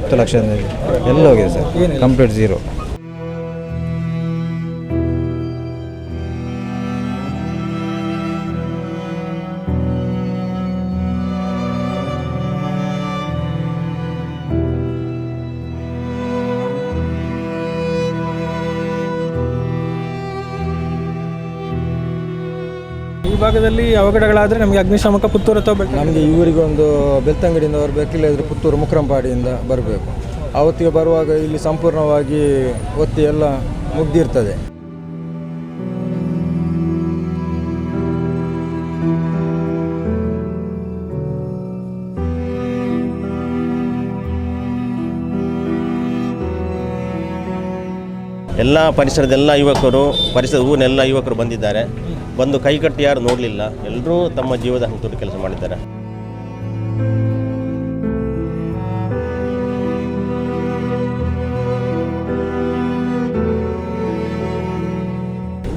ಹತ್ತು ಲಕ್ಷ ಎಲ್ಲ ಹೋಗಿದೆ ಸರ್? ಕಂಪ್ಲೀಟ್ ಝೀರೋ ಈ ಭಾಗದಲ್ಲಿ ಅವಘಡಗಳಾದರೆ ನಮಗೆ ಅಗ್ನಿಶಾಮಕ ಪುತ್ತೂರು ಅಥವಾ ನಮಗೆ ಇವರಿಗೆ ಒಂದು ಬೆಳ್ತಂಗಡಿಯಿಂದ ಬರಬೇಕು ಇಲ್ಲದ್ರೆ ಪುತ್ತೂರು ಮುಕ್ರಂಪಾಡಿಯಿಂದ ಬರಬೇಕು. ಅವತ್ತಿಗೆ ಬರುವಾಗ ಇಲ್ಲಿ ಸಂಪೂರ್ಣವಾಗಿ ಒತ್ತಿ ಎಲ್ಲ ಮುಗ್ದಿರ್ತದೆ. ಎಲ್ಲ ಪರಿಸರದೆಲ್ಲ ಯುವಕರು, ಪರಿಸರದ ಊರಿನೆಲ್ಲ ಯುವಕರು ಬಂದಿದ್ದಾರೆ. ಬಂದು ಕೈಕಟ್ಟಿ ಯಾರು ನೋಡಲಿಲ್ಲ. ಎಲ್ಲರೂ ತಮ್ಮ ಜೀವದ ಹಂತದಲ್ಲಿ ಕೆಲಸ ಮಾಡಿದ್ದಾರೆ.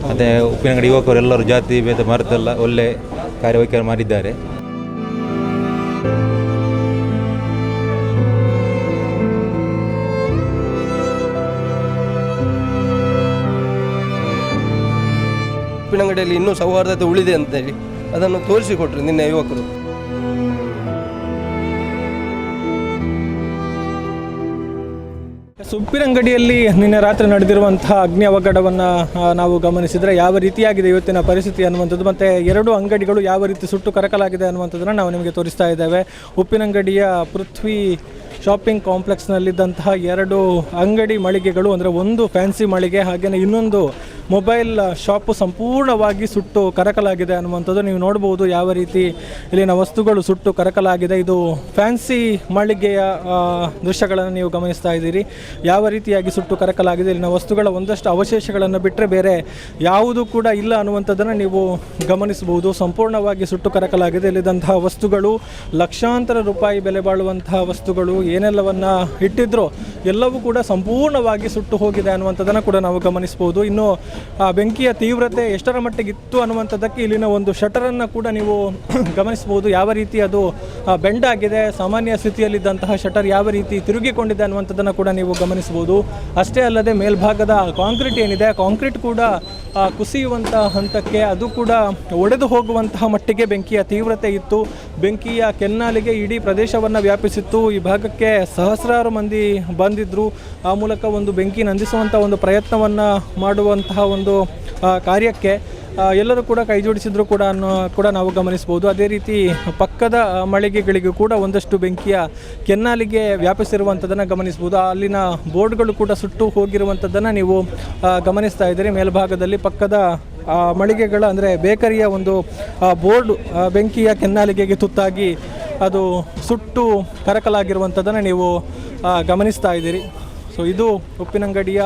ಮತ್ತು ಉಪ್ಪಿನಂಗಡಿ ಯುವಕರು ಎಲ್ಲರೂ ಜಾತಿ, ಭೇದ, ಮರೆತೆಲ್ಲ ಒಳ್ಳೆ ಕಾರ್ಯವೈಖರಿ ಮಾಡಿದ್ದಾರೆ. ಉಪ್ಪಿನಂಗಡಿಯಲ್ಲಿ ಇನ್ನೂ ಸೌಹಾರ್ದತೆ ಉಳಿದೆ ಅಂತೇಳಿ ಅದನ್ನು ತೋರಿಸಿಕೊಟ್ರು ನಿನ್ನೆ ಯುವಕರು. ಸುಪ್ಪಿನಂಗಡಿಯಲ್ಲಿ ನಿನ್ನೆ ರಾತ್ರಿ ನಡೆದಿರುವಂತಹ ಅಗ್ನಿ ಅವಘಡವನ್ನು ನಾವು ಗಮನಿಸಿದರೆ ಯಾವ ರೀತಿಯಾಗಿದೆ ಇವತ್ತಿನ ಪರಿಸ್ಥಿತಿ ಅನ್ನುವಂಥದ್ದು, ಮತ್ತು ಎರಡು ಅಂಗಡಿಗಳು ಯಾವ ರೀತಿ ಸುಟ್ಟು ಕರಕಲಾಗಿದೆ ಅನ್ನುವಂಥದ್ದನ್ನು ನಾವು ನಿಮಗೆ ತೋರಿಸ್ತಾ ಇದ್ದೇವೆ. ಉಪ್ಪಿನಂಗಡಿಯ ಪೃಥ್ವಿ ಶಾಪಿಂಗ್ ಕಾಂಪ್ಲೆಕ್ಸ್ನಲ್ಲಿದ್ದಂತಹ ಎರಡು ಅಂಗಡಿ ಮಳಿಗೆಗಳು, ಅಂದರೆ ಒಂದು ಫ್ಯಾನ್ಸಿ ಮಳಿಗೆ ಹಾಗೆಯೇ ಇನ್ನೊಂದು ಮೊಬೈಲ್ ಶಾಪು ಸಂಪೂರ್ಣವಾಗಿ ಸುಟ್ಟು ಕರಕಲಾಗಿದೆ ಅನ್ನುವಂಥದ್ದು ನೀವು ನೋಡ್ಬೋದು. ಯಾವ ರೀತಿ ಇಲ್ಲಿನ ವಸ್ತುಗಳು ಸುಟ್ಟು ಕರಕಲಾಗಿದೆ. ಇದು ಫ್ಯಾನ್ಸಿ ಮಳಿಗೆಯ ದೃಶ್ಯಗಳನ್ನು ನೀವು ಗಮನಿಸ್ತಾ ಇದ್ದೀರಿ. ಯಾವ ರೀತಿಯಾಗಿ ಸುಟ್ಟು ಕರಕಲಾಗಿದೆ. ಇಲ್ಲಿನ ವಸ್ತುಗಳ ಒಂದಷ್ಟು ಅವಶೇಷಗಳನ್ನು ಬಿಟ್ಟರೆ ಬೇರೆ ಯಾವುದು ಕೂಡ ಇಲ್ಲ ಅನ್ನುವಂಥದ್ದನ್ನು ನೀವು ಗಮನಿಸಬಹುದು. ಸಂಪೂರ್ಣವಾಗಿ ಸುಟ್ಟು ಕರಕಲಾಗಿದೆ. ಇಲ್ಲಿದ್ದಂತಹ ವಸ್ತುಗಳು, ಲಕ್ಷಾಂತರ ರೂಪಾಯಿ ಬೆಲೆ ಬಾಳುವಂತಹ ವಸ್ತುಗಳು, ಏನೆಲ್ಲವನ್ನ ಇಟ್ಟಿದ್ರೋ ಎಲ್ಲವೂ ಕೂಡ ಸಂಪೂರ್ಣವಾಗಿ ಸುಟ್ಟು ಹೋಗಿದೆ ಅನ್ನುವಂಥದ್ದನ್ನು ಕೂಡ ನಾವು ಗಮನಿಸಬಹುದು. ಇನ್ನು ಆ, ಬೆಂಕಿಯ ತೀವ್ರತೆ ಎಷ್ಟರ ಮಟ್ಟಿಗಿತ್ತು ಅನ್ನುವಂಥದ್ದಕ್ಕೆ ಇಲ್ಲಿನ ಒಂದು ಶಟರನ್ನು ಕೂಡ ನೀವು ಗಮನಿಸಬಹುದು ಯಾವ ರೀತಿ ಅದು ಬೆಂಡಾಗಿದೆ ಸಾಮಾನ್ಯ ಸ್ಥಿತಿಯಲ್ಲಿದ್ದಂತಹ ಶಟರ್ ಯಾವ ರೀತಿ ತಿರುಗಿಕೊಂಡಿದೆ ಅನ್ನುವಂಥದ್ದನ್ನು ಕೂಡ ನೀವು ಗಮನಿಸಬಹುದು ಅಷ್ಟೇ ಅಲ್ಲದೆ ಮೇಲ್ಭಾಗದ ಕಾಂಕ್ರೀಟ್ ಏನಿದೆ ಕಾಂಕ್ರೀಟ್ ಕೂಡ ಕುಸಿಯುವಂಥ ಹಂತಕ್ಕೆ ಅದು ಕೂಡ ಒಡೆದು ಹೋಗುವಂತಹ ಮಟ್ಟಿಗೆ ಬೆಂಕಿಯ ತೀವ್ರತೆ ಇತ್ತು. ಬೆಂಕಿಯ ಕೆನ್ನಾಲಿಗೆ ಇಡೀ ಪ್ರದೇಶವನ್ನು ವ್ಯಾಪಿಸಿತ್ತು. ಈ ಭಾಗಕ್ಕೆ ಸಹಸ್ರಾರು ಮಂದಿ ಬಂದಿದ್ದರು ಆ ಮೂಲಕ ಒಂದು ಬೆಂಕಿ ನಂದಿಸುವಂಥ ಒಂದು ಪ್ರಯತ್ನವನ್ನು ಮಾಡುವಂತಹ ಒಂದು ಕಾರ್ಯಕ್ಕೆ ಎಲ್ಲರೂ ಕೂಡ ಕೈ ಜೋಡಿಸಿದ್ರು ಕೂಡ ಅನ್ನೋ, ಕೂಡ ನಾವು ಗಮನಿಸ್ಬೋದು ಅದೇ ರೀತಿ ಪಕ್ಕದ ಮಳಿಗೆಗಳಿಗೂ ಕೂಡ ಒಂದಷ್ಟು ಬೆಂಕಿಯ ಕೆನ್ನಾಲಿಗೆ ವ್ಯಾಪಿಸಿರುವಂಥದ್ದನ್ನು ಗಮನಿಸ್ಬೋದು ಅಲ್ಲಿನ ಬೋರ್ಡ್ಗಳು ಕೂಡ ಸುಟ್ಟು ಹೋಗಿರುವಂಥದ್ದನ್ನು ನೀವು ಗಮನಿಸ್ತಾ ಇದ್ದೀರಿ. ಮೇಲ್ಭಾಗದಲ್ಲಿ ಪಕ್ಕದ ಮಳಿಗೆಗಳ, ಅಂದರೆ ಬೇಕರಿಯ ಒಂದು ಬೋರ್ಡ್ ಬೆಂಕಿಯ ಕೆನ್ನಾಲಿಗೆಗೆ ತುತ್ತಾಗಿ ಅದು ಸುಟ್ಟು ಕರಕಲಾಗಿರುವಂಥದ್ದನ್ನು ನೀವು ಗಮನಿಸ್ತಾ ಇದ್ದೀರಿ. ಸೊ, ಇದು ಉಪ್ಪಿನಂಗಡಿಯ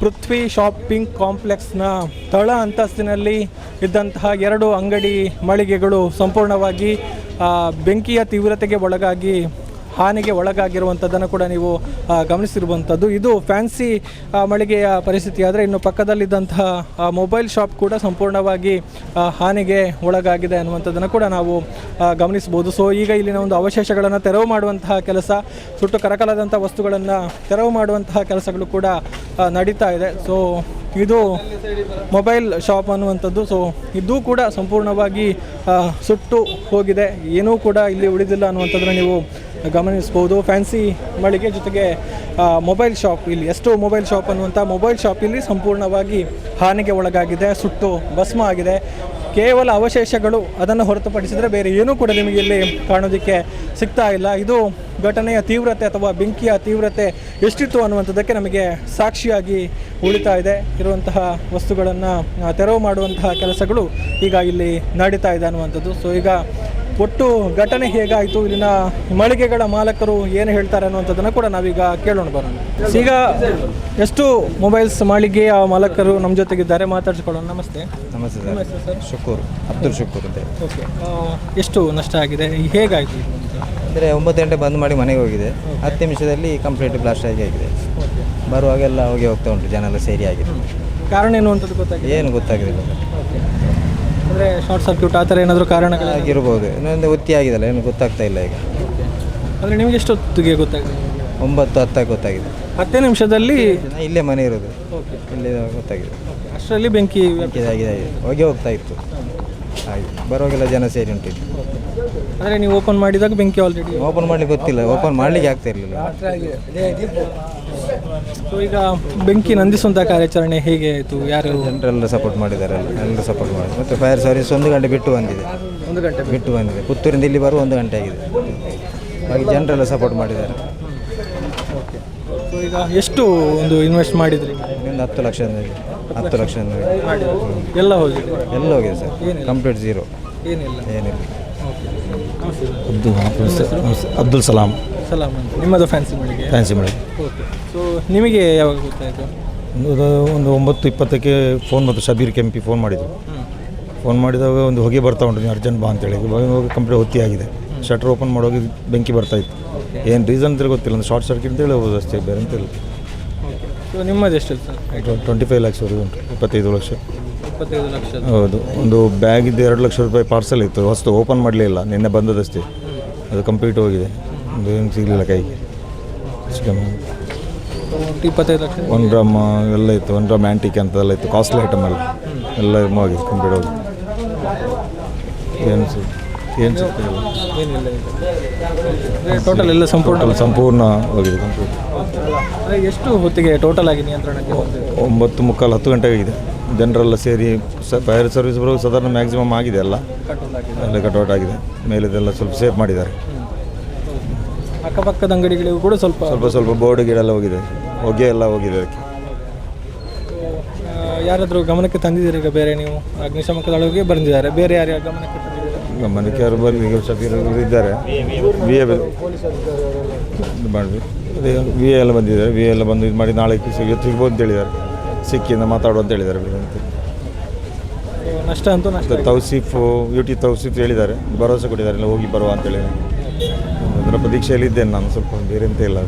ಪೃಥ್ವಿ ಶಾಪಿಂಗ್ ಕಾಂಪ್ಲೆಕ್ಸ್ನ ತಳ ಅಂತಸ್ತಿನಲ್ಲಿ ಇದ್ದಂತಹ ಎರಡು ಅಂಗಡಿ ಮಳಿಗೆಗಳು ಸಂಪೂರ್ಣವಾಗಿ ಬೆಂಕಿಯ ತೀವ್ರತೆಗೆ ಒಳಗಾಗಿ ಹಾನಿಗೆ ಒಳಗಾಗಿರುವಂಥದ್ದನ್ನು ಕೂಡ ನೀವು ಗಮನಿಸಿರುವಂಥದ್ದು. ಇದು ಫ್ಯಾನ್ಸಿ ಮಳಿಗೆಯ ಪರಿಸ್ಥಿತಿ. ಆದರೆ ಇನ್ನು ಪಕ್ಕದಲ್ಲಿದ್ದಂತಹ ಮೊಬೈಲ್ ಶಾಪ್ ಕೂಡ ಸಂಪೂರ್ಣವಾಗಿ ಹಾನಿಗೆ ಒಳಗಾಗಿದೆ ಅನ್ನುವಂಥದ್ದನ್ನು ಕೂಡ ನಾವು ಗಮನಿಸಬಹುದು. ಸೊ ಈಗ ಇಲ್ಲಿನ ಒಂದು ಅವಶೇಷಗಳನ್ನು ತೆರವು ಮಾಡುವಂತಹ ಕೆಲಸ, ಸುಟ್ಟು ಕರಕಲಾದಂಥ ವಸ್ತುಗಳನ್ನು ತೆರವು ಮಾಡುವಂತಹ ಕೆಲಸಗಳು ಕೂಡ ನಡೀತಾ ಇದೆ. ಸೊ ಇದು ಮೊಬೈಲ್ ಶಾಪ್ ಅನ್ನುವಂಥದ್ದು. ಸೊ ಇದು ಕೂಡ ಸಂಪೂರ್ಣವಾಗಿ ಸುಟ್ಟು ಹೋಗಿದೆ. ಏನೂ ಕೂಡ ಇಲ್ಲಿ ಉಳಿದಿಲ್ಲ ಅನ್ನುವಂಥದ್ದನ್ನು ನೀವು ಗಮನಿಸ್ಬೋದು ಫ್ಯಾನ್ಸಿ ಮಳಿಗೆ ಜೊತೆಗೆ ಮೊಬೈಲ್ ಶಾಪ್ ಇಲ್ಲಿ, ಎಷ್ಟು ಮೊಬೈಲ್ ಶಾಪ್ ಅನ್ನುವಂಥ ಮೊಬೈಲ್ ಶಾಪ್ ಇಲ್ಲಿ ಸಂಪೂರ್ಣವಾಗಿ ಹಾನಿಗೆ ಒಳಗಾಗಿದೆ, ಸುಟ್ಟು ಭಸ್ಮ ಆಗಿದೆ. ಕೇವಲ ಅವಶೇಷಗಳು ಅದನ್ನು ಹೊರತುಪಡಿಸಿದರೆ ಬೇರೆ ಏನೂ ಕೂಡ ನಿಮಗೆ ಇಲ್ಲಿ ಕಾಣೋದಕ್ಕೆ ಸಿಗ್ತಾ ಇಲ್ಲ. ಇದು ಘಟನೆಯ ತೀವ್ರತೆ ಅಥವಾ ಬೆಂಕಿಯ ತೀವ್ರತೆ ಎಷ್ಟಿತ್ತು ಅನ್ನುವಂಥದ್ದಕ್ಕೆ ನಮಗೆ ಸಾಕ್ಷಿಯಾಗಿ ಉಳಿತಾ ಇದೆ. ಇರುವಂತಹ ವಸ್ತುಗಳನ್ನು ತೆರವು ಮಾಡುವಂತಹ ಕೆಲಸಗಳು ಈಗ ಇಲ್ಲಿ ನಡೀತಾ ಇದೆ ಅನ್ನುವಂಥದ್ದು. ಸೊ ಈಗ ಒಟ್ಟು ಘಟನೆ ಹೇಗಾಯಿತು? ಇಲ್ಲಿನ ಮಳಿಗೆಗಳ ಮಾಲಕರು ಏನು ಹೇಳ್ತಾರೆ ಅನ್ನುವಂಥದ್ದನ್ನು ಕೂಡ ನಾವೀಗ ಕೇಳೋಣ ಬರೋಣ. ಈಗ ಎಷ್ಟು ಮೊಬೈಲ್ಸ್ ಮಳಿಗೆಯ ಮಾಲಕರು ನಮ್ಮ ಜೊತೆಗಿದ್ದಾರೆ? ಮಾತಾಡಿಸ್ಕೊಳ್ಳೋಣ. ನಮಸ್ತೆ. ನಮಸ್ತೆ ಸರ್. ಶುಕೂರ್. ಅಬ್ದುಲ್ ಶುಕೂರ್ ಅಂತ. ಓಕೆ. ಎಷ್ಟು ನಷ್ಟ ಆಗಿದೆ? ಹೇಗಾಯಿತು ಅಂತ ಅಂದರೆ ಒಂಬತ್ತು ಗಂಟೆ ಬಂದ್ ಮಾಡಿ ಮನೆಗೆ ಹೋಗಿದೆ. ಹತ್ತು ನಿಮಿಷದಲ್ಲಿ ಕಂಪ್ಲೀಟ್ ಬ್ಲಾಸ್ಟ್ ಆಗಿ ಆಗಿದೆ. ಬರುವಾಗೆಲ್ಲ ಹೋಗಿ ಹೋಗ್ತಾ ಉಂಟು. ಜನ ಎಲ್ಲ ಸೇರಿ ಆಗಿದೆ. ಕಾರಣ ಏನು ಅಂತದ್ದು ಗೊತ್ತಾಗಿದೆ? ಏನು ಗೊತ್ತಾಗಿದೆ ಅಂದರೆ ಶಾರ್ಟ್ ಸರ್ಕ್ಯೂಟ್ ಆ ಥರ ಏನಾದರೂ ಕಾರಣಗಳು ಆಗಿರ್ಬೋದು. ಇನ್ನೊಂದು ಒತ್ತಿ ಆಗಿದಲ್ಲ ಏನು ಗೊತ್ತಾಗ್ತಾ ಇಲ್ಲ ಈಗ. ಅಂದರೆ ನಿಮಗೆ ಎಷ್ಟು ಹೊತ್ತಿಗೆ ಗೊತ್ತಾಗಿದೆ ಒಂಬತ್ತು ಹತ್ತಾಗಿ ಗೊತ್ತಾಗಿದೆ. ಹತ್ತೇ ನಿಮಿಷದಲ್ಲಿ? ಇಲ್ಲೇ ಮನೆ ಇರೋದು. ಓಕೆ. ಇಲ್ಲೇ ಗೊತ್ತಾಗಿದೆ. ಅಷ್ಟರಲ್ಲಿ ಬೆಂಕಿ ಆಗಿದೆ ಹೊಗೆ ಹೋಗ್ತಾ ಇತ್ತು. ಹಾಗೆ ಬರುವಾಗೆಲ್ಲ ಜನ ಸೇರಿ ಉಂಟಿತ್ತು ಅಂದರೆ ನೀವು ಓಪನ್ ಮಾಡಿದಾಗ ಬೆಂಕಿ ಆಲ್ರೆಡಿ ಓಪನ್ ಮಾಡ್ಲಿಕ್ಕೆ ಗೊತ್ತಿಲ್ಲ. ಓಪನ್ ಮಾಡ್ಲಿಕ್ಕೆ ಆಗ್ತಾ ಇರಲಿಲ್ಲ. ಸೊ ಈಗ ಬೆಂಕಿ ನಂದಿಸುವಂಥ ಕಾರ್ಯಾಚರಣೆ ಹೇಗೆ ಆಯಿತು? ಯಾರು ಜನರೆಲ್ಲ ಸಪೋರ್ಟ್ ಮಾಡಿದ್ದಾರೆ ಎಲ್ಲರೂ ಸಪೋರ್ಟ್ ಮಾಡಿದ್ದಾರೆ. ಮತ್ತು ಫೈರ್ ಸರ್ವಿಸ್ ಒಂದು ಗಂಟೆ ಬಿಟ್ಟು ಬಂದಿದೆ. ಒಂದು ಗಂಟೆ ಬಿಟ್ಟು. ಬಂದಿದೆ. ಪುತ್ತೂರಿಂದ ಇಲ್ಲಿ ಬರುವ ಒಂದು ಗಂಟೆ ಆಗಿದೆ. ಹಾಗೆ ಜನರೆಲ್ಲ ಸಪೋರ್ಟ್ ಮಾಡಿದ್ದಾರೆ. ಸೊ ಈಗ ಎಷ್ಟು ಒಂದು ಇನ್ವೆಸ್ಟ್ ಮಾಡಿದ್ರಿ? ಒಂದು ಹತ್ತು ಲಕ್ಷ ಹತ್ತು ಲಕ್ಷ ಎಲ್ಲ ಹೋಗಿದೆ? ಎಲ್ಲ ಹೋಗಿದೆ ಸರ್. ಕಂಪ್ಲೀಟ್ ಜೀರೋ ಏನಿಲ್ಲ? ಏನಿಲ್ಲ. ಅಬ್ದುಲ್ ಅಬ್ದುಲ್ ಸಲಾಂ. ಸಲಾಮ್ ಅಂತ ನಿಮ್ಮದು ಫ್ಯಾನ್ಸಿ ಮಳಿಗೆ? ಫ್ಯಾನ್ಸಿ ಮಳಿಗೆ. ಓಕೆ ಸೊ ನಿಮಗೆ ಯಾವಾಗ ಗೊತ್ತಾಯಿತು ಒಂದು ಒಂದು ಒಂಬತ್ತು ಇಪ್ಪತ್ತಕ್ಕೆ ಫೋನ್ ಬಂತು. ಶಬೀರ್ ಕೆಂಪಿ ಫೋನ್ ಮಾಡಿದ್ರು ಫೋನ್ ಮಾಡಿದಾಗ ಒಂದು ಹೊಗೆ ಬರ್ತಾ ಉಂಟು ನೀವು ಅರ್ಜೆಂಟ್ ಬಾ ಅಂತೇಳಿ. ಹೋಗಿ ಕಂಪ್ಲೀಟ್ ಹೊತ್ತಿ ಆಗಿದೆ. ಶಟರ್ ಓಪನ್ ಮಾಡೋಗಿ ಬೆಂಕಿ ಬರ್ತಾ ಇತ್ತು. ಏನು ರೀಸನ್ ಅಂತ ಗೊತ್ತಿಲ್ಲ. ಒಂದು ಶಾರ್ಟ್ ಸರ್ಕ್ಯೂಟ್ ಅಂತ ಹೋಗೋದು ಅಷ್ಟೇ ಬೇರೆ ಅಂತ ಹೇಳಿ ಸೊ ನಿಮ್ಮದು ಎಷ್ಟು ಸರ್ ಟ್ವೆಂಟಿ ಫೈವ್ ಲ್ಯಾಕ್ಸ್ವರೆಗೂ ಉಂಟು. ಇಪ್ಪತ್ತೈದು ಲಕ್ಷ. ಇಪ್ಪತ್ತೈದು ಲಕ್ಷ ಹೌದು. ಒಂದು ಬ್ಯಾಗಿದ್ದು ಎರಡು ಲಕ್ಷ ರೂಪಾಯಿ ಪಾರ್ಸಲ್ ಇತ್ತು. ಹೊಸ್ತು ಓಪನ್ ಮಾಡಲೇ ಇಲ್ಲ. ನಿನ್ನೆ ಬಂದದಷ್ಟೇ. ಅದು ಕಂಪ್ಲೀಟ್ ಹೋಗಿದೆ. ಏನು ಸಿಗಲಿಲ್ಲ ಕೈಗೆ. ಇಪ್ಪತ್ತೈದು ಲಕ್ಷ. ಒನ್ ಗ್ರಾಮ್ ಎಲ್ಲ ಇತ್ತು. ಒನ್ ಗ್ರಾಮ್ ಆ್ಯಂಟಿಕ್ ಅಂತೆಲ್ಲ ಇತ್ತು. ಕಾಸ್ಟ್ಲಿ ಐಟಮ್ ಎಲ್ಲ ಎಲ್ಲ ಹೋಗಿದೆ ಕಂಪ್ಲೀಟ್ ಹೋಗಿ ಏನು ಏನು ಸಿಗ್ತಿಲ್ಲ ಏನಿಲ್ಲ ಟೋಟಲ್ ಎಲ್ಲ ಸಂಪೂರ್ಣ ಟೋಟಲ್ ಸಂಪೂರ್ಣ ಹೋಗಿದೆ. ಕಂಪ್ಲೀಟ್ ಅಂದರೆ ಎಷ್ಟು ಹೊತ್ತಿಗೆ ಟೋಟಲ್ ಆಗಿ ನಿಯಂತ್ರಣಕ್ಕೆ ಬಂದಿದೆ ಒಂಬತ್ತು ಮುಕ್ಕಾಲು ಹತ್ತು ಗಂಟೆ ಆಗಿದೆ. ಜನರೆಲ್ಲ ಸೇರಿ ಸ ಫೈರ್ ಸರ್ವಿಸ್ ಬರೋ ಸಾಧಾರಣ ಮ್ಯಾಕ್ಸಿಮಮ್ ಆಗಿದೆ ಎಲ್ಲ ಎಲ್ಲ ಕಟ್ಔಟ್ ಆಗಿದೆ. ಮೇಲಿದೆಲ್ಲ ಸ್ವಲ್ಪ ಸೇಫ್ ಮಾಡಿದ್ದಾರೆ. ಅಕ್ಕಪಕ್ಕದ ಅಂಗಡಿಗಳಿಗೂ ಕೂಡ ಸ್ವಲ್ಪ ಸ್ವಲ್ಪ ಸ್ವಲ್ಪ ಬೋರ್ಡ್ ಗಿಡ ಎಲ್ಲ ಹೋಗಿದೆ. ಹೊಗೆ ಎಲ್ಲ ಹೋಗಿದೆ ಅದಕ್ಕೆ. ಆ, ಯಾರಾದರೂ ಗಮನಕ್ಕೆ ತಂದಿದ್ದೀರಿ ಈಗ ಬೇರೆ ನೀವು? ಅಗ್ನಿಶಾಮಕ ದಳಕ್ಕೆ ಬಂದಿದ್ದಾರೆ. ಬೇರೆ ಯಾರು ಗಮನಕ್ಕೆ ತಂದಿದ್ದೀರಾ? ಗಮನಕ್ಕೆ ಯಾರು ಬರಲಿ? ಈಗ ಅವರು ಇದ್ದಾರೆ. ವಿ ಎ ಮಾಡಿದ್ವಿ ಅದೇ ವಿ ಎ ಎಲ್ಲ ಬಂದಿದ್ದಾರೆ. ವಿ ಎ ಎಲ್ಲ ಬಂದು ಇದು ಮಾಡಿ ನಾಳೆ ಸಿಗ್ಬೋದು ಅಂತ ಹೇಳಿದ್ದಾರೆ. ಸಿಕ್ಕಿಂದ ಮಾತಾಡುವ ಅಂತ ಹೇಳಿದ್ದಾರೆ ಅಂತ. ನಷ್ಟ ಅಂತೂ ನಷ್ಟ ತೌಸೀಫು ಯು ಟಿ ತೌಸೀಫ್ ಹೇಳಿದ್ದಾರೆ. ಭರವಸೆ ಕೊಟ್ಟಿದ್ದಾರೆ. ಎಲ್ಲ ಹೋಗಿ ಬರುವ ಅಂತೇಳಿ ಅದರ ಪ್ರತೀಕ್ಷೆಯಲ್ಲಿ ಇದ್ದೇನೆ ನಾನು ಸ್ವಲ್ಪ ಬೇರೆ ಅಂತ ಇಲ್ಲ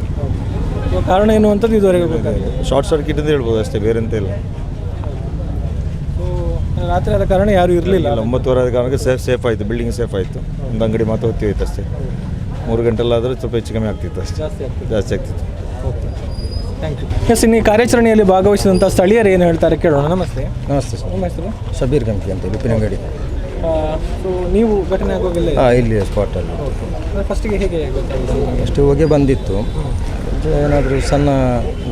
ಕಾರಣ ಏನು ಅಂತದ್ದು ಇದುವರೆಗೆ ಗೊತ್ತಾಗಿದೆ ಶಾರ್ಟ್ ಸರ್ಕ್ಯೂಟ್ ಅಂತ ಹೇಳ್ಬೋದು ಅಷ್ಟೇ ಬೇರೆ ಅಂತ ಇಲ್ಲ. ರಾತ್ರಿ ಆದ ಕಾರಣ ಯಾರೂ ಇರಲಿಲ್ಲ. ಅಲ್ಲ ಒಂಬತ್ತುವರೆ ಆದ ಕಾರಣಕ್ಕೆ ಸೇಫ್ ಸೇಫ್ ಆಯಿತು ಬಿಲ್ಡಿಂಗ್ ಸೇಫ್ ಆಯಿತು. ಒಂದು ಅಂಗಡಿ ಮಾತ್ರ ಹೊತ್ತಿ ಹೋಯ್ತು ಅಷ್ಟೇ. ಮೂರು ಗಂಟೆಲ್ಲಾದರೂ ಸ್ವಲ್ಪ ಹೆಚ್ಚು ಕಮ್ಮಿ ಆಗ್ತಿತ್ತು ಅಷ್ಟೇ. ಜಾಸ್ತಿ ಆಗ್ತಿತ್ತು. ಥ್ಯಾಂಕ್ ಯು ಎಸ್ ಇನ್ನು ಈ ಕಾರ್ಯಾಚರಣೆಯಲ್ಲಿ ಭಾಗವಹಿಸಿದಂಥ ಸ್ಥಳೀಯರು ಏನು ಹೇಳ್ತಾರೆ ಕೇಳೋಣ. ನಮಸ್ತೆ. ನಮಸ್ತೆ ಸರ್. ನಿಮ್ಮ ಹೆಸರು? ಶಬೀರ್ ಕಂಪಿ ಅಂತ ಉಪ್ಪಿನಂಗಡಿ. ಸೊ ನೀವು ಘಟನೆ ಆಗೋಗಿಲ್ಲ ಹಾಂ ಇಲ್ಲಿ ಸ್ಪಾಟಲ್ಲಿ ಫಸ್ಟಿಗೆ ಹೇಗೆ ಗೊತ್ತಾಗಿದೆ ಅಷ್ಟು ಹೊಗೆ ಬಂದಿತ್ತು. ಏನಾದರೂ ಸಣ್ಣ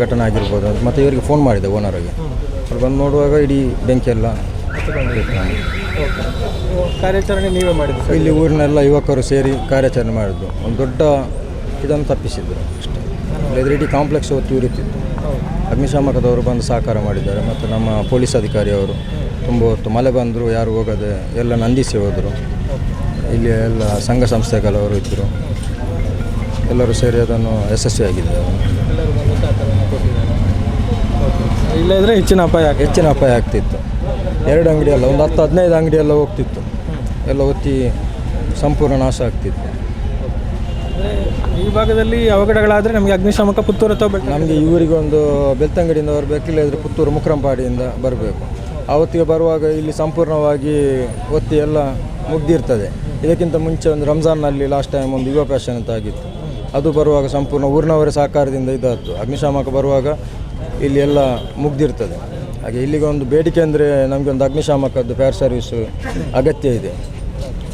ಘಟನೆ ಆಗಿರ್ಬೋದು. ಅಂತ. ಮತ್ತು ಇವರಿಗೆ ಫೋನ್ ಮಾಡಿದೆ ಓನರಿಗೆ ಅವ್ರು ಬಂದು ನೋಡುವಾಗ ಇಡೀ ಬೆಂಕಿ ಎಲ್ಲ ಓಕೆ ಕಾರ್ಯಾಚರಣೆ ನೀವೇ ಮಾಡಿದ್ದು ಇಲ್ಲಿ ಊರಿನೆಲ್ಲ ಯುವಕರು ಸೇರಿ ಕಾರ್ಯಾಚರಣೆ ಮಾಡಿದ್ದು. ಒಂದು ದೊಡ್ಡ ಇದನ್ನು ತಪ್ಪಿಸಿದ್ರು ಅಷ್ಟೇ. ಇಲ್ಲದ್ರೆ ಇಡೀ ಕಾಂಪ್ಲೆಕ್ಸ್ ಹೊತ್ತು ಉರಿತಿತ್ತು ಅಗ್ನಿಶಾಮಕದವರು ಬಂದು ಸಹಕಾರ ಮಾಡಿದ್ದಾರೆ. ಮತ್ತು ನಮ್ಮ ಪೊಲೀಸ್ ಅಧಿಕಾರಿಯವರು ತುಂಬ ಹೊತ್ತು ಮಳೆ ಬಂದರೂ ಯಾರು ಹೋಗದೆ ಎಲ್ಲ ನಂದಿಸಿ ಹೋದರು. ಇಲ್ಲಿ ಎಲ್ಲ ಸಂಘ ಸಂಸ್ಥೆಗಳವರು ಇದ್ದರು ಎಲ್ಲರೂ ಸೇರಿ ಅದನ್ನು ಯಶಸ್ವಿಯಾಗಿದೆ ಸಹಕಾರವನ್ನು ಕೊಟ್ಟಿದ್ದಾರೆ ಇಲ್ಲದ್ರೆ ಹೆಚ್ಚಿನ ಅಪಾಯ ಹೆಚ್ಚಿನ ಅಪಾಯ ಆಗ್ತಿತ್ತು. ಎರಡು ಅಂಗಡಿ ಅಲ್ಲ ಒಂದು ಹತ್ತು ಹದಿನೈದು ಅಂಗಡಿ ಎಲ್ಲ ಹೋಗ್ತಿತ್ತು. ಎಲ್ಲ ಒತ್ತಿ ಸಂಪೂರ್ಣ ನಾಶ ಆಗ್ತಿತ್ತು. ಈ ಭಾಗದಲ್ಲಿ ಅವಘಡಗಳಾದರೆ ನಮಗೆ ಅಗ್ನಿಶಾಮಕ ಪುತ್ತೂರು ಅಥವಾ ನಮಗೆ ಇವರಿಗೆ ಒಂದು ಬೆಳ್ತಂಗಡಿಯಿಂದ ಬರಬೇಕು ಇಲ್ಲದ್ರೆ ಪುತ್ತೂರು ಮುಕ್ರಂಪಾಡಿಯಿಂದ ಬರಬೇಕು. ಆವತ್ತಿಗೆ ಬರುವಾಗ ಇಲ್ಲಿ ಸಂಪೂರ್ಣವಾಗಿ ಒತ್ತಿ ಎಲ್ಲ ಮುಗ್ದಿರ್ತದೆ. ಇದಕ್ಕಿಂತ ಮುಂಚೆ ಒಂದು ರಂಜಾನ್ನಲ್ಲಿ ಲಾಸ್ಟ್ ಟೈಮ್ ಒಂದು ಯುವ ಪ್ಯಾಷನ್ ಅಂತ ಆಗಿತ್ತು ಅದು ಬರುವಾಗ ಸಂಪೂರ್ಣ ಊರಿನವರ ಸಹಕಾರದಿಂದ ಇದಾದ್ದು. ಅಗ್ನಿಶಾಮಕ ಬರುವಾಗ ಇಲ್ಲಿ ಎಲ್ಲ ಮುಗ್ದಿರ್ತದೆ. ಹಾಗೆ ಇಲ್ಲಿಗೆ ಒಂದು ಬೇಡಿಕೆ ಅಂದರೆ ನಮಗೆ ಒಂದು ಅಗ್ನಿಶಾಮಕದ್ದು ಫೈರ್ ಸರ್ವಿಸ್ ಅಗತ್ಯ ಇದೆ.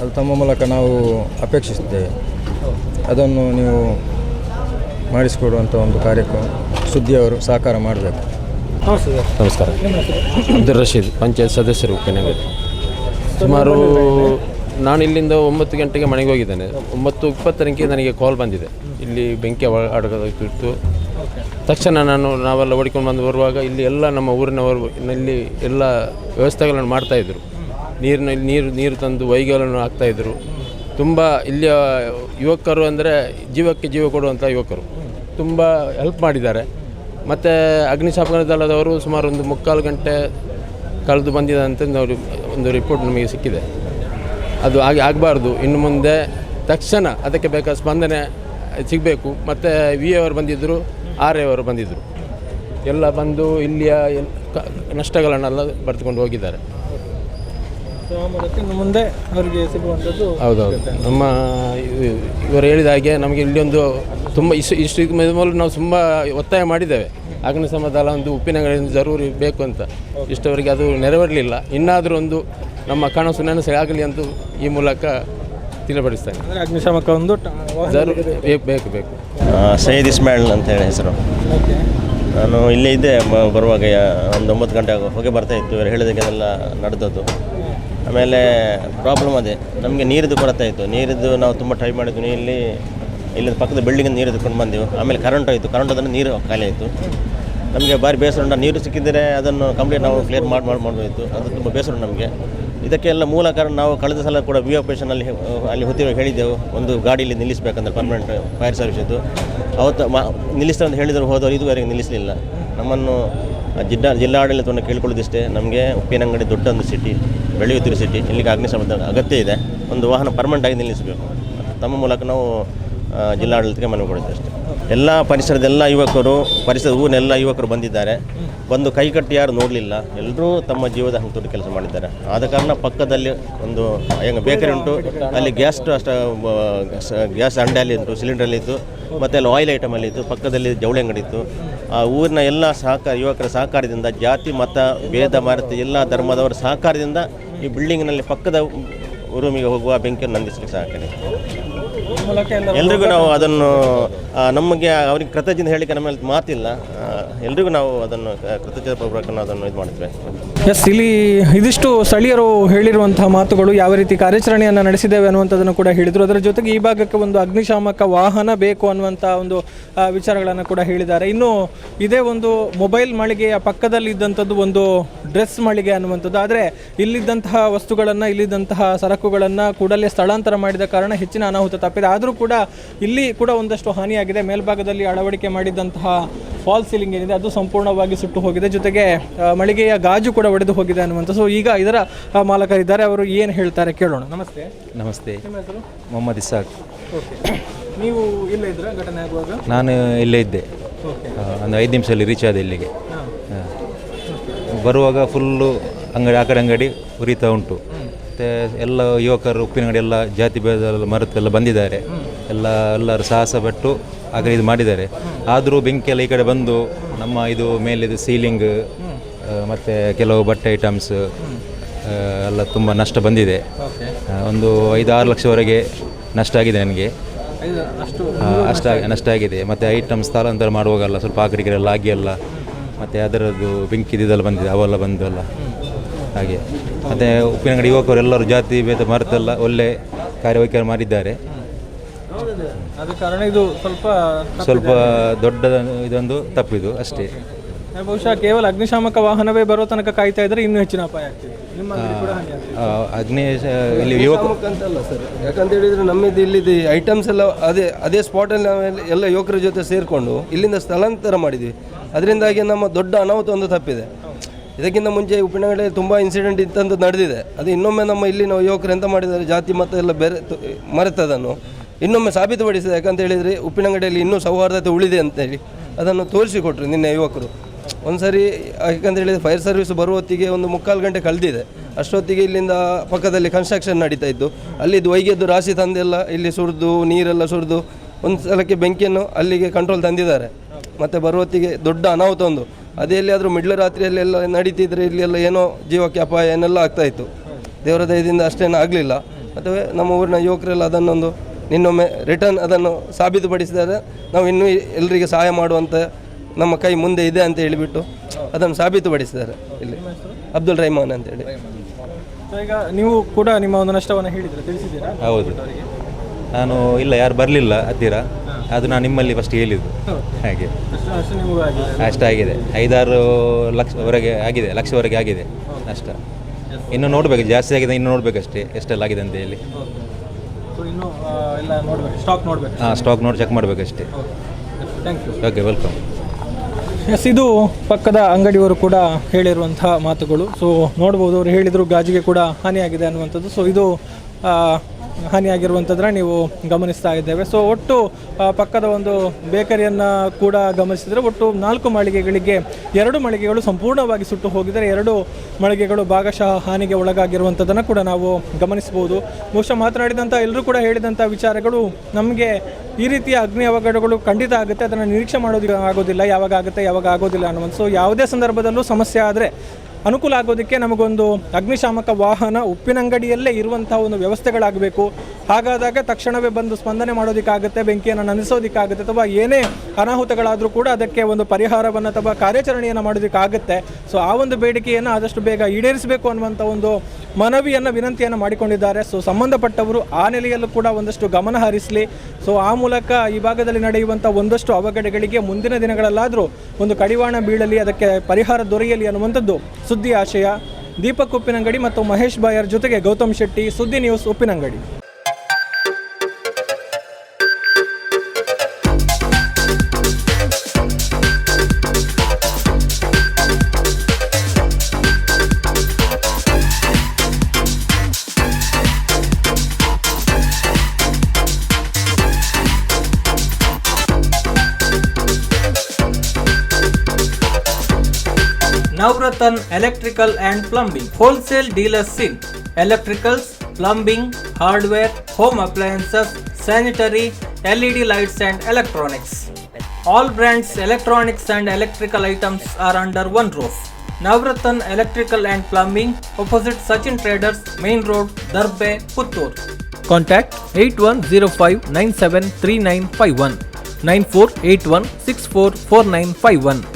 ಅದು ತಮ್ಮ ಮೂಲಕ ನಾವು ಅಪೇಕ್ಷಿಸ್ತೇವೆ ಅದನ್ನು ನೀವು ಮಾಡಿಸಿಕೊಡುವಂಥ ಒಂದು ಕಾರ್ಯಕ್ರಮ ಸುದ್ದಿಯವರು ಸಹಕಾರ ಮಾಡಬೇಕು. ನಮಸ್ಕಾರ. ಅಬ್ದುಲ್ ರಶೀದ್, ಪಂಚಾಯತ್ ಸದಸ್ಯರು ಉಪ್ಪಿನಂಗಡಿ ಸುಮಾರು ನಾನು ಇಲ್ಲಿಂದ ಒಂಬತ್ತು ಗಂಟೆಗೆ ಮನೆಗೆ ಹೋಗಿದ್ದೇನೆ. ಒಂಬತ್ತು ಇಪ್ಪತ್ತರಂಗೆ ನನಗೆ ಕಾಲ್ ಬಂದಿದೆ. ಇಲ್ಲಿ ಬೆಂಕಿ ಅಡಗೋದಕ್ಕಿತ್ತು ತಕ್ಷಣ ನಾನು ನಾವೆಲ್ಲ ಓಡಿಕೊಂಡು ಬಂದು ಬರುವಾಗ ಇಲ್ಲಿ ಎಲ್ಲ ನಮ್ಮ ಊರಿನವರು ಇಲ್ಲಿ ಎಲ್ಲ ವ್ಯವಸ್ಥೆಗಳನ್ನು ಮಾಡ್ತಾಯಿದ್ರು ನೀರಿನಲ್ಲಿ ನೀರು ನೀರು ತಂದು ವೈಗಳನ್ನು ಹಾಕ್ತಾಯಿದ್ರು ತುಂಬ ಇಲ್ಲಿಯ ಯುವಕರು ಅಂದರೆ ಜೀವಕ್ಕೆ ಜೀವ ಕೊಡುವಂಥ ಯುವಕರು. ತುಂಬ ಹೆಲ್ಪ್ ಮಾಡಿದ್ದಾರೆ. ಮತ್ತು ಅಗ್ನಿಶಾಮಕ ದಳದವರು ಸುಮಾರು ಒಂದು ಮುಕ್ಕಾಲು ಗಂಟೆ ಕಳೆದು ಬಂದಿದೆ ಅಂತ ಒಂದು ಒಂದು ರಿಪೋರ್ಟ್ ನಮಗೆ ಸಿಕ್ಕಿದೆ. ಅದು ಆಗಿ ಆಗಬಾರ್ದು. ಇನ್ನು ಮುಂದೆ ತಕ್ಷಣ ಅದಕ್ಕೆ ಬೇಕಾದ ಸ್ಪಂದನೆ ಸಿಗಬೇಕು. ಮತ್ತು ವಿ ಎ ಅವರು ಬಂದಿದ್ದರು ಆರ್ ಎ ಅವರು ಬಂದಿದ್ದರು. ಎಲ್ಲ ಬಂದು ಇಲ್ಲಿಯ ನಷ್ಟಗಳನ್ನೆಲ್ಲ ಬರೆದುಕೊಂಡು ಹೋಗಿದ್ದಾರೆ. ಮುಂದೆ ಅವರಿಗೆ ಸಿಗುವಂಥದ್ದು ಹೌದೌದು. ನಮ್ಮ ಇವ್- ಇವರು ಹೇಳಿದ ಹಾಗೆ ನಮಗೆ ಇಲ್ಲಿ ಒಂದು ತುಂಬ ಇಷ್ಟು ಇಷ್ಟು ಮೊದಲು ನಾವು ತುಂಬ ಒತ್ತಾಯ ಮಾಡಿದ್ದೇವೆ. ಅಗ್ನಿಶಮ ದಳ ಒಂದು ಉಪ್ಪಿನಂಗಡಿ ಜರೂರಿ ಬೇಕು ಅಂತ. ಇಷ್ಟವರೆಗೆ ಅದು ನೆರವೇರಲಿಲ್ಲ. ಇನ್ನಾದರೂ ಒಂದು ನಮ್ಮ ಕನಸು ನೆನಸು ಆಗಲಿ ಅಂತ ಈ ಮೂಲಕ ತಿಳಿಪಡಿಸ್ತೇನೆ ಅಂದರೆ ಅಗ್ನಿಶಾಮಕ ಒಂದು ಬೇಕು ಬೇಕು. ಬೇಕು ಸೈಯದ್ ಇಸ್ಮಾಯಿಲ್ ಅಂತ ಹೇಳಿ ಹೆಸರು. ನಾನು ಇಲ್ಲೇ ಇದ್ದೆ ಬ- ಬರುವಾಗ ಯಾ- ಒಂದು ಒಂಬತ್ತು ಗಂಟೆ ಆಗೋ ಹೊಗೆ ಬರ್ತಾ ಇತ್ತು ಇವರು ಹೇಳಿದಕ್ಕೆಲ್ಲ ನಡೆದದ್ದು. ಆಮೇಲೆ ಪ್ರಾಬ್ಲಮ್ ಅದೇ ನಮಗೆ ನೀರಿದ್ದು ಕೊರತೆ ಇತ್ತು ನೀರಿದ್ದು ನಾವು ತುಂಬ ಟ್ರೈ ಮಾಡಿದ್ವಿ ಇಲ್ಲಿ ಇಲ್ಲಿ ಪಕ್ಕದ ಬಿಲ್ಡಿಂಗ್ ನೀರು ಎತ್ಕೊಂಡು ಬಂದೆವು. ಆಮೇಲೆ ಕರೆಂಟ್ ಹೋಯಿತು. ಕರೆಂಟ್ ಅದನ್ನು ನೀರು ಖಾಲಿ ಆಯಿತು. ನಮಗೆ ಭಾರಿ ಬೇಸರ ಉಂಟು. ನೀರು ಸಿಕ್ಕಿದರೆ ಅದನ್ನು ಕಂಪ್ಲೀಟ್ ನಾವು ಕ್ಲಿಯರ್ ಮಾಡಿ ಮಾಡಿ ಮಾಡಬೇಕಿತ್ತು ಅದು ತುಂಬ ಬೇಸರ ನಮಗೆ. ಇದಕ್ಕೆಲ್ಲ ಮೂಲ ಕಾರಣ ನಾವು ಕಳೆದ ಸಲ ಕೂಡ ವಿ ಆಪರೇಷನಲ್ಲಿ ಅಲ್ಲಿ ಹೊತ್ತಿರೋ ಹೇಳಿದ್ದೆವು. ಒಂದು ಗಾಡಿಯಲ್ಲಿ ನಿಲ್ಲಿಸಬೇಕಂದ್ರೆ ಪರ್ಮನೆಂಟ್ ಫೈರ್ ಸರ್ವಿಸಿದ್ದು ಅವತ್ತು ಮಾ, ನಿಲ್ಲಿಸ್ತಾರೆ ಅಂತ ಹೇಳಿದ್ರು. ಹೋದವರು ಇದುವರೆಗೆ ನಿಲ್ಲಿಸಲಿಲ್ಲ. ನಮ್ಮನ್ನು ಜಿಲ್ಲಾ ಜಿಲ್ಲಾಡಳಿತವನ್ನು ಕೇಳ್ಕೊಳ್ಳೋದಿಷ್ಟೇ ನಮಗೆ ಉಪ್ಪಿನಂಗಡಿ ದೊಡ್ಡ ಒಂದು ಸಿಟಿ ಬೆಳೆಯುತ್ತಿರೋ ಸಿಟಿ ಇಲ್ಲಿಗೆ ಅಗ್ನಿಶಮದ ಅಗತ್ಯ ಇದೆ. ಒಂದು ವಾಹನ ಪರ್ಮನೆಂಟಾಗಿ ನಿಲ್ಲಿಸಬೇಕು. ತಮ್ಮ ಮೂಲಕ ನಾವು ಜಿಲ್ಲಾಡಳಿತಕ್ಕೆ ಮನವಿ ಕೊಡುತ್ತೆ ಅಷ್ಟೇ ಎಲ್ಲ ಪರಿಸರದ ಎಲ್ಲ ಯುವಕರು ಪರಿಸರದ ಊರಿನೆಲ್ಲ ಯುವಕರು ಬಂದಿದ್ದಾರೆ ಬಂದು ಕೈಕಟ್ಟಿ ಯಾರು ನೋಡಲಿಲ್ಲ ಎಲ್ಲರೂ ತಮ್ಮ ಜೀವದ ಹಂತದಲ್ಲಿ ಕೆಲಸ ಮಾಡಿದ್ದಾರೆ ಆದ ಕಾರಣ ಪಕ್ಕದಲ್ಲಿ ಒಂದು ಹೆಂಗೆ ಬೇಕರಿ ಉಂಟು ಅಲ್ಲಿ ಗ್ಯಾಸ್ ಅಷ್ಟು ಗ್ಯಾಸ್ ಅಂಡಲ್ಲಿ ಇತ್ತು ಮತ್ತು ಅಲ್ಲಿ ಆಯಿಲ್ ಐಟಮಲ್ಲಿ ಇತ್ತು ಪಕ್ಕದಲ್ಲಿ ಜವಳಿ ಅಂಗಡಿ ಇತ್ತು ಆ ಊರಿನ ಎಲ್ಲ ಸಹಕಾರ ಯುವಕರ ಸಹಕಾರದಿಂದ ಜಾತಿ ಮತ ಭೇದ ಮಾರತಿ ಎಲ್ಲ ಧರ್ಮದವರ ಸಹಕಾರದಿಂದ ಈ ಬಿಲ್ಡಿಂಗ್ನಲ್ಲಿ ಪಕ್ಕದ ರೂಮಿಗೆ ಹೋಗುವ ಬೆಂಕಿಯನ್ನು ನಂದಿಸಲಿಕ್ಕೆ ಸಹಕಾರಿ ಎಲ್ರಿಗೂ ನಾವು ಅದನ್ನು ನಮಗೆ ಅವ್ರಿಗೆ ಕೃತಜ್ಞತೆ ಹೇಳಲಿಕ್ಕೆ ನಮ್ಮಲ್ಲಿ ಮಾತಿಲ್ಲ. ಎಲ್ರಿಗೂ ನಾವು ಅದನ್ನು ಕೃತಜ್ಞತೆ ಪೂರ್ವಕ ಅದನ್ನು ಇದು ಮಾಡ್ತೇವೆ ಎಸ್ ಇಲ್ಲಿ ಇದಿಷ್ಟು ಸ್ಥಳೀಯರು ಹೇಳಿರುವಂತಹ ಮಾತುಗಳು ಯಾವ ರೀತಿ ಕಾರ್ಯಾಚರಣೆಯನ್ನು ನಡೆಸಿದ್ದೇವೆ ಅನ್ನುವಂಥದ್ದನ್ನು ಕೂಡ ಹೇಳಿದರು. ಅದರ ಜೊತೆಗೆ ಈ ಭಾಗಕ್ಕೆ ಒಂದು ಅಗ್ನಿಶಾಮಕ ವಾಹನ ಬೇಕು ಅನ್ನುವಂಥ ಒಂದು ವಿಚಾರಗಳನ್ನು ಕೂಡ ಹೇಳಿದ್ದಾರೆ. ಇನ್ನು ಇದೇ ಒಂದು ಮೊಬೈಲ್ ಮಳಿಗೆಯ ಪಕ್ಕದಲ್ಲಿ ಇದ್ದಂಥದ್ದು ಒಂದು ಡ್ರೆಸ್ ಮಳಿಗೆ ಅನ್ನುವಂಥದ್ದು. ಆದರೆ ಇಲ್ಲಿದ್ದಂತಹ ವಸ್ತುಗಳನ್ನು, ಇಲ್ಲಿದ್ದಂತಹ ಸರಕುಗಳನ್ನು ಕೂಡಲೇ ಸ್ಥಳಾಂತರ ಮಾಡಿದ ಕಾರಣ ಹೆಚ್ಚಿನ ಅನಾಹುತ ತಪ್ಪಿದೆ. ಆದರೂ ಕೂಡ ಇಲ್ಲಿ ಕೂಡ ಒಂದಷ್ಟು ಹಾನಿಯಾಗಿದೆ ಮೇಲ್ಭಾಗದಲ್ಲಿ ಅಳವಡಿಕೆ ಮಾಡಿದಂತಹ ಫಾಲ್ ಸೀಲಿಂಗ್ ಏನಿದೆ ಅದು ಸಂಪೂರ್ಣವಾಗಿ ಸುಟ್ಟು ಹೋಗಿದೆ. ಜೊತೆಗೆ ಮಳಿಗೆಯ ಗಾಜು ಕೂಡ ಒಡೆದು ಹೋಗಿದೆ ಅನ್ನುವಂಥ ಸೊ ಈಗ ಇದರ ಮಾಲಕರಿದ್ದಾರೆ. ಅವರು ಏನು ಹೇಳ್ತಾರೆ ಕೇಳೋಣ. ನಮಸ್ತೆ. ನಮಸ್ತೆ. ನಿಮ್ಮ ಹೆಸರು? ಮೊಹಮ್ಮದ್ ಇಸಾಕ್. ಓಕೆ ನೀವು ಇಲ್ಲೇ ಇದ್ರ ಘಟನೆ ಆಗುವಾಗ? ನಾನು ಇಲ್ಲೇ ಇದ್ದೆ. ಓಕೆ ಒಂದು ಐದು ನಿಮಿಷದಲ್ಲಿ ರೀಚ್ ಆದ ಇಲ್ಲಿಗೆ. ಬರುವಾಗ ಫುಲ್ಲು ಅಂಗಡಿ ಆ ಕಡೆ ಅಂಗಡಿ ಉರಿತಾ ಉಂಟು. ಮತ್ತು ಎಲ್ಲ ಯುವಕರು ಉಪ್ಪಿನಂಗಡಿ ಎಲ್ಲ ಜಾತಿ ಭೇದ ಮರೆತೆಲ್ಲ ಬಂದಿದ್ದಾರೆ. ಎಲ್ಲ ಎಲ್ಲರೂ ಸಾಹಸ ಪಟ್ಟು ಆಗ ಇದು ಮಾಡಿದ್ದಾರೆ. ಆದರೂ ಬೆಂಕಿ ಎಲ್ಲ ಈ ಕಡೆ ಬಂದು ನಮ್ಮ ಇದು ಮೇಲಿದು ಸೀಲಿಂಗ್ ಮತ್ತು ಕೆಲವು ಬಟ್ಟೆ ಐಟಮ್ಸ್ ಎಲ್ಲ ತುಂಬ ನಷ್ಟ ಬಂದಿದೆ. ಒಂದು ಐದು ಆರು ಲಕ್ಷವರೆಗೆ ನಷ್ಟ ಆಗಿದೆ ನನಗೆ. ಅಷ್ಟು ಅಷ್ಟ ನಷ್ಟ ಆಗಿದೆ. ಮತ್ತು ಐಟಮ್ ಸ್ಥಳಾಂತರ ಮಾಡುವಾಗಲ್ಲ ಸ್ವಲ್ಪ ಆಕಡೆಗೆಲ್ಲ ಆಗಿ ಎಲ್ಲ ಮತ್ತು ಅದರದ್ದು ಬೆಂಕಿದೆಲ್ಲ ಬಂದಿದೆ ಅವೆಲ್ಲ ಬಂದು ಎಲ್ಲ. ಹಾಗೆ. ಮತ್ತು ಉಪ್ಪಿನಂಗಡಿ ಯುವಕರು ಎಲ್ಲರೂ ಜಾತಿ ಭೇದ ಮರೆತೆಲ್ಲ ಒಳ್ಳೆ ಕಾರ್ಯವೈಖರಿ ಮಾಡಿದ್ದಾರೆ. ಅದು ಕಾರಣ ಇದು ಸ್ವಲ್ಪ ಸ್ವಲ್ಪ ದೊಡ್ಡ ಇದೊಂದು ತಪ್ಪಿದು ಅಷ್ಟೇ. ಬಹುಶಃ ಕೇವಲ ಅಗ್ನಿಶಾಮಕ ವಾಹನವೇ ಬರೋ ತನಕ ಕಾಯ್ತಾ ಇದ್ರೆ ಇನ್ನೂ ಹೆಚ್ಚಿನ ಅಪಾಯ ಆಗ್ತಿದೆ. ನಿಮ್ಮ ಅಂಗಡಿ ಕೂಡ ಹಾನಿ ಆಗ್ತಿದೆ. ಆ, ಅಗ್ನೇಶ್ ಇಲ್ಲಿ ಯುವಕ ಅಂತಲ್ಲ ಸರ್? ಯಾಕಂತ ಹೇಳಿದ್ರೆ ನಮ್ಮಿದು ಇಲ್ಲಿದ್ದು ಐಟಮ್ಸ್ ಎಲ್ಲ ಅದೇ ಅದೇ ಸ್ಪಾಟಲ್ಲಿ ನಾವೆಲ್ಲ ಎಲ್ಲ ಯುವಕರ ಜೊತೆ ಸೇರಿಕೊಂಡು ಇಲ್ಲಿಂದ ಸ್ಥಳಾಂತರ ಮಾಡಿದ್ವಿ. ಅದರಿಂದಾಗಿ ನಮ್ಮ ದೊಡ್ಡ ಅನಾಹುತ ಒಂದು ತಪ್ಪಿದೆ. ಇದಕ್ಕಿಂತ ಮುಂಚೆ ಉಪ್ಪಿನಂಗಡಿಯಲ್ಲಿ ತುಂಬ ಇನ್ಸಿಡೆಂಟ್ ಇಂಥದ್ದು ನಡೆದಿದೆ. ಅದು ಇನ್ನೊಮ್ಮೆ ನಮ್ಮ ಇಲ್ಲಿನ ಯುವಕರು ಎಂತ ಮಾಡಿದ್ದಾರೆ, ಜಾತಿ, ಮತ ಎಲ್ಲ ಬೇರೆ ಮರೆತದನ್ನು ಇನ್ನೊಮ್ಮೆ ಸಾಬೀತುಪಡಿಸಿದೆ. ಯಾಕಂತ ಹೇಳಿದರೆ ಉಪ್ಪಿನಂಗಡಿಯಲ್ಲಿ ಇನ್ನೂ ಸೌಹಾರ್ದತೆ ಉಳಿದೆ ಅಂತೇಳಿ ಅದನ್ನು ತೋರಿಸಿಕೊಟ್ರು ನಿನ್ನೆ ಯುವಕರು. ಒಂದು ಸರಿ ಯಾಕಂತ ಫೈರ್ ಸರ್ವಿಸ್ ಬರುವ ಹೊತ್ತಿಗೆ ಒಂದು ಮುಕ್ಕಾಲು ಗಂಟೆ ಕಳೆದಿದೆ. ಅಷ್ಟೊತ್ತಿಗೆ ಇಲ್ಲಿಂದ ಪಕ್ಕದಲ್ಲಿ ಕನ್ಸ್ಟ್ರಕ್ಷನ್ ನಡೀತಾ ಇತ್ತು. ಅಲ್ಲಿದ್ದು ವೈಗೆದ್ದು ರಾಶಿ ತಂದೆಲ್ಲ ಇಲ್ಲಿ ಸುರಿದು, ನೀರೆಲ್ಲ ಸುರಿದು ಒಂದು ಸಲಕ್ಕೆ ಬೆಂಕಿಯನ್ನು ಅಲ್ಲಿಗೆ ಕಂಟ್ರೋಲ್ ತಂದಿದ್ದಾರೆ. ಮತ್ತು ಬರುವ ಹೊತ್ತಿಗೆ ದೊಡ್ಡ ಅನಾಹುತ ಒಂದು. ಅದೇ ಎಲ್ಲಿಯಾದರೂ ಮಿಡ್ಲ ರಾತ್ರಿಯಲ್ಲಿ ಎಲ್ಲ ನಡೀತಿದ್ರೆ ಇಲ್ಲಿ ಎಲ್ಲ ಏನೋ ಜೀವಕ್ಕೆ ಅಪಾಯ ಏನೆಲ್ಲ ಆಗ್ತಾಯಿತ್ತು ದೇವರ ದಯದಿಂದ ಅಷ್ಟೇನೂ ಆಗಲಿಲ್ಲ. ಅಥವಾ ನಮ್ಮ ಊರಿನ ಯುವಕರೆಲ್ಲ ಅದನ್ನೊಂದು ಇನ್ನೊಮ್ಮೆ ರಿಟರ್ನ್ ಅದನ್ನು ಸಾಬೀತುಪಡಿಸಿದರೆ ನಾವು ಇನ್ನೂ ಎಲ್ಲರಿಗೆ ಸಹಾಯ ಮಾಡುವಂಥ ನಮ್ಮ ಕೈ ಮುಂದೆ ಇದೆ ಅಂತ ಹೇಳಿಬಿಟ್ಟು ಅದನ್ನು ಸಾಬೀತುಪಡಿಸಿದ್ದಾರೆ ಇಲ್ಲಿ. ಅಬ್ದುಲ್ ರಹಮಾನ್ ಅಂತೇಳಿ ಸೊ ಈಗ ನೀವು ಕೂಡ ನಿಮ್ಮ ಒಂದು ನಷ್ಟವನ್ನು ಹೇಳಿದ್ರೆ ತಿಳಿಸಿದ್ದೀರಾ? ಹೌದು. ನಾನು ಇಲ್ಲ ಯಾರು ಬರಲಿಲ್ಲ ಹತ್ತಿರ. ಅದು ನಾನು ನಿಮ್ಮಲ್ಲಿ ಫಸ್ಟ್ ಹೇಳಿದ್ದು. ಹಾಗೆ. ಅಷ್ಟಾಗಿದೆ ಐದಾರು ಲಕ್ಷವರೆಗೆ ಆಗಿದೆ ಲಕ್ಷವರೆಗೆ ಆಗಿದೆ. ಅಷ್ಟ. ಇನ್ನು ನೋಡಬೇಕು ಜಾಸ್ತಿ ಆಗಿದೆ ಇನ್ನು ನೋಡಬೇಕಷ್ಟೇ ಎಷ್ಟೆಲ್ಲ ಆಗಿದೆ ಅಂತ ಹೇಳಿ. ಹಾಂ ಸ್ಟಾಕ್ ನೋಡಿ check ಮಾಡಬೇಕಷ್ಟೇ. Thank you okay welcome yes ಇದು ಪಕ್ಕದ ಅಂಗಡಿಯವರು ಕೂಡ ಹೇಳಿರುವಂತಹ ಮಾತುಗಳು. ಸೊ ನೋಡ್ಬೋದು ಅವರು ಹೇಳಿದರು ಗಾಜಿಗೆ ಕೂಡ ಹಾನಿಯಾಗಿದೆ ಅನ್ನುವಂಥದ್ದು. ಸೊ ಇದು ಹಾನಿಯಾಗಿರುವಂಥದ್ದನ್ನ ನೀವು ಗಮನಿಸ್ತಾ ಇದ್ದೇವೆ. ಸೊ ಒಟ್ಟು ಪಕ್ಕದ ಒಂದು ಬೇಕರಿಯನ್ನು ಕೂಡ ಗಮನಿಸಿದರೆ ಒಟ್ಟು ನಾಲ್ಕು ಮಳಿಗೆಗಳಿಗೆ ಎರಡು ಮಳಿಗೆಗಳು ಸಂಪೂರ್ಣವಾಗಿ ಸುಟ್ಟು ಹೋಗಿದರೆ ಎರಡು ಮಳಿಗೆಗಳು ಭಾಗಶಃ ಹಾನಿಗೆ ಒಳಗಾಗಿರುವಂಥದ್ದನ್ನು ಕೂಡ ನಾವು ಗಮನಿಸಬಹುದು. ಬಹುಶಃ ಮಾತನಾಡಿದಂಥ ಎಲ್ಲರೂ ಕೂಡ ಹೇಳಿದಂಥ ವಿಚಾರಗಳು ನಮಗೆ ಈ ರೀತಿಯ ಅಗ್ನಿ ಅವಘಡಗಳು ಖಂಡಿತ ಆಗುತ್ತೆ. ಅದನ್ನು ನಿರೀಕ್ಷೆ ಮಾಡೋದಿಲ್ಲ, ಆಗೋದಿಲ್ಲ, ಯಾವಾಗ ಆಗುತ್ತೆ, ಯಾವಾಗ ಆಗೋದಿಲ್ಲ ಅನ್ನುವಂಥ ಸೊ ಯಾವುದೇ ಸಂದರ್ಭದಲ್ಲೂ ಸಮಸ್ಯೆ ಆದರೆ ಅನುಕೂಲ ಆಗೋದಕ್ಕೆ ನಮಗೊಂದು ಅಗ್ನಿಶಾಮಕ ವಾಹನ ಉಪ್ಪಿನಂಗಡಿಯಲ್ಲೇ ಇರುವಂತಹ ಒಂದು ವ್ಯವಸ್ಥೆಗಳಾಗಬೇಕು. ಹಾಗಾದಾಗ ತಕ್ಷಣವೇ ಬಂದು ಸ್ಪಂದನೆ ಮಾಡೋದಕ್ಕಾಗುತ್ತೆ, ಬೆಂಕಿಯನ್ನು ನಂದಿಸೋದಕ್ಕಾಗುತ್ತೆ ಅಥವಾ ಏನೇ ಅನಾಹುತಗಳಾದರೂ ಕೂಡ ಅದಕ್ಕೆ ಒಂದು ಪರಿಹಾರವನ್ನು ಅಥವಾ ಕಾರ್ಯಾಚರಣೆಯನ್ನು ಮಾಡೋದಕ್ಕಾಗುತ್ತೆ. ಸೊ ಆ ಒಂದು ಬೇಡಿಕೆಯನ್ನು ಆದಷ್ಟು ಬೇಗ ಈಡೇರಿಸಬೇಕು ಅನ್ನುವಂಥ ಒಂದು ಮನವಿಯನ್ನು, ವಿನಂತಿಯನ್ನು ಮಾಡಿಕೊಂಡಿದ್ದಾರೆ. ಸೊ ಸಂಬಂಧಪಟ್ಟವರು ಆ ನೆಲೆಯಲ್ಲೂ ಕೂಡ ಒಂದಷ್ಟು ಗಮನ ಹರಿಸಲಿ. ಸೊ ಆ ಮೂಲಕ ಈ ಭಾಗದಲ್ಲಿ ನಡೆಯುವಂಥ ಒಂದಷ್ಟು ಅವಘಡಗಳಿಗೆ ಮುಂದಿನ ದಿನಗಳಲ್ಲಾದರೂ ಒಂದು ಕಡಿವಾಣ ಬೀಳಲಿ, ಅದಕ್ಕೆ ಪರಿಹಾರ ದೊರೆಯಲಿ ಅನ್ನುವಂಥದ್ದು ಸುದ್ದಿ ಆಶಯ. ದೀಪಕ್ ಉಪ್ಪಿನಂಗಡಿ ಮತ್ತು ಮಹೇಶ್ ಬಾಯರ್ ಜೊತೆಗೆ Gautam Shetty, Suddi news Uppinangady. Navratan Electrical and Plumbing Wholesale Dealers in Electricals, Plumbing, Hardware, Home Appliances, Sanitary, LED lights and Electronics. All brands electronics and electrical items are under one roof. Navratan Electrical and Plumbing opposite Sachin Traders Main Road Darbe Puttur. Contact 8105 973951 9481 644951